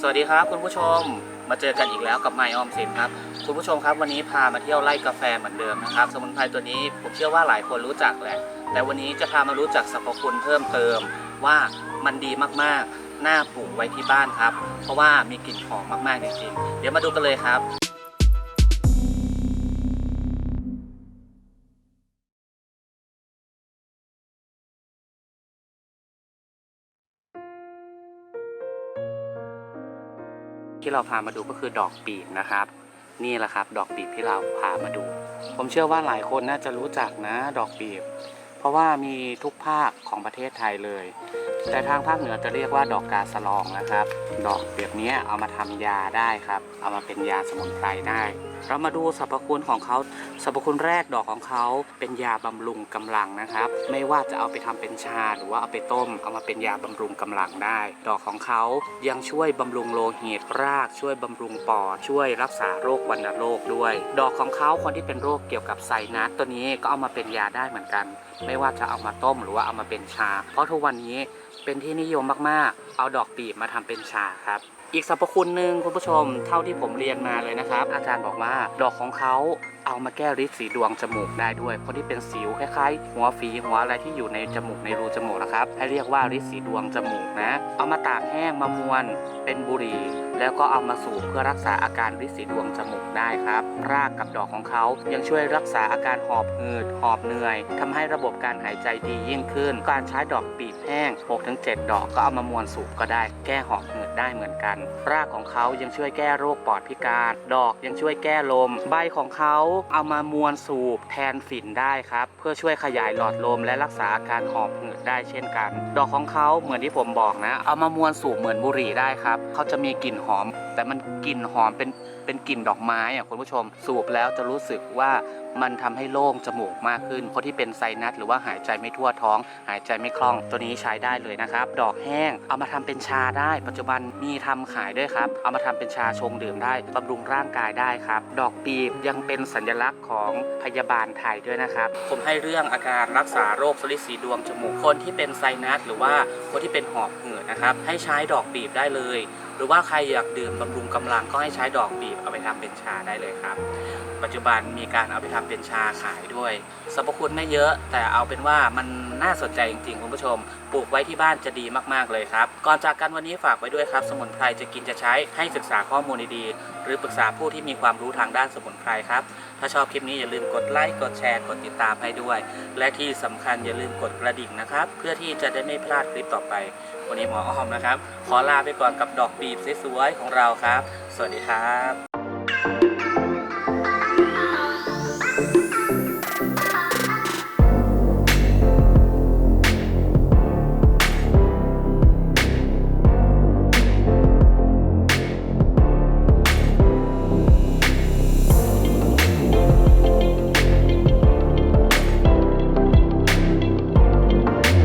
สวัสดีครับคุณผู้ชมมาเจอกันอีกแล้วกับไมออมสินครับคุณผู้ชมครับวันนี้พามาเที่ยวไร่กาแฟเหมือนเดิมนะครับ สมุนไพรตัวนี้ผมเชื่อว่าหลายคนรู้จักแหละแต่วันนี้จะพามารู้จักสรรพคุณเพิ่มเติมว่ามันดีมากๆ น่าปลูกไว้ที่บ้านครับ เพราะว่ามีกลิ่นหอมมากๆจริงๆ เดี๋ยวมาดูกันเลยครับ ที่เราพามาดูก็คือดอกปีบนะครับ นี่แหละครับ ดอกปีบที่เราพามาดู ผมเชื่อว่าหลายคนน่าจะรู้จักนะ ดอกปีบ เพราะว่ามีทุกภาคของประเทศไทยเลย แต่ทางภาคเหนือจะเรียกว่าดอกกาสลองนะครับ ดอกแบบนี้เอามาทำยาได้ครับ เอามาเป็นยาสมุนไพรได้ เรามาดูสรรพคุณของเขาสรรพคุณแรกดอกของเขาเป็นยาบำรุงกำลังนะครับ ไม่ว่าจะเอาไปทำเป็นชาหรือว่าเอาไปต้ม เอามาเป็นยาบำรุงกำลังได้ ดอกของเขายังช่วยบำรุงโลหิตราก ช่วยบำรุงปอดช่วยรักษาโรควัณโรคด้วย ดอกของเขาคนที่เป็นโรคเกี่ยวกับไซนัสตัวนี้ก็เอามาเป็นยาได้เหมือนกัน ไม่ว่าจะเอามาต้มหรือว่าเอามาเป็นชา เพราะทุกวันนี้ เป็นที่นิยมมากๆ เอาดอกปีบมาทำเป็นชาครับ อีกสรรพคุณหนึ่งคุณผู้ชมเท่าที่ผมเรียนมาเลยนะครับ อาจารย์บอกว่าดอกของเขา เอามาแก้ริดสีดวงจมูกได้ด้วยคนที่เป็นสิวคล้ายๆ หัวฝีหัวอะไรที่อยู่ในจมูกในรูจมูกนะครับ ให้เรียกว่าริดสีดวงจมูกนะ เอามาตากแห้งมามวนเป็นบุหรี่แล้วก็เอามาสูบเพื่อรักษาอาการริดสีดวงจมูกได้ครับ รากกับดอกของเขายังช่วยรักษาอาการหอบหืดหอบเหนื่อยทำให้ระบบการหายใจดียิ่งขึ้น การใช้ดอกปีบแห้ง 6-7 ดอกก็เอามามวนสูบก็ได้ แก้หอบหืดได้เหมือนกัน รากของเขายังช่วยแก้โรคปอดพิการ ดอกยังช่วยแก้ลม ใบของเขาเอามามวนสูบแทนฝิ่นได้ครับ เพื่อช่วยขยายหลอดลมและรักษาอาการหอบหืดได้เช่นกัน ดอกของเขาเหมือนที่ผมบอกนะ เอามามวนสูบเหมือนบุหรี่ได้ครับเขาจะมีกลิ่นหอม แต่มันกลิ่นหอมเป็นเป็นกลิ่นดอกไม้อะคุณผู้ชมสูบแล้วจะรู้สึกว่ามันทำให้โล่งจมูกมากขึ้น คนที่เป็นไซนัสหรือว่าหายใจไม่ทั่วท้อง หายใจไม่คล่อง ตัวนี้ใช้ได้เลยนะครับ ดอกแห้งเอามาทำเป็นชาได้ ปัจจุบันมีทำขายด้วยครับ เอามาทำเป็นชาชงดื่มได้บำรุงร่างกายได้ครับ ดอกปีบยังเป็นสัญลักษณ์ของพยาบาลไทยด้วยนะครับ ผมให้เรื่องอาการรักษาโรคสลิดสีดวงจมูกคนที่เป็นไซนัสหรือว่าคนที่เป็นหอบหืดนะครับ ให้ใช้ดอกปีบได้เลย หรือว่าใครอยากดื่มบำรุงกำลังก็ให้ใช้ดอกบีบเอาไปทำเป็นชาได้เลยครับ ปัจจุบันมีการเอาไปทำเป็นชาขายด้วยสรรพคุณไม่เยอะ แต่เอาเป็นว่ามันน่าสนใจจริงๆคุณผู้ชม ปลูกไว้ที่บ้านจะดีมากๆเลยครับ ก่อนจากกันวันนี้ฝากไว้ด้วยครับ สมุนไพรจะกินจะใช้ให้ศึกษาข้อมูลดีๆหรือปรึกษาผู้ที่มีความรู้ทางด้านสมุนไพรครับถ้าชอบคลิปนี้อย่าลืมกดไลค์ กดแชร์ กดติดตามให้ด้วย และที่สำคัญอย่าลืมกดกระดิ่งนะครับ เพื่อที่จะได้ไม่พลาดคลิปต่อไป วันนี้หมออ้อมนะครับ ขอลาไปก่อนกับดอกบีบสวยๆของเราครับ สวัสดีครับ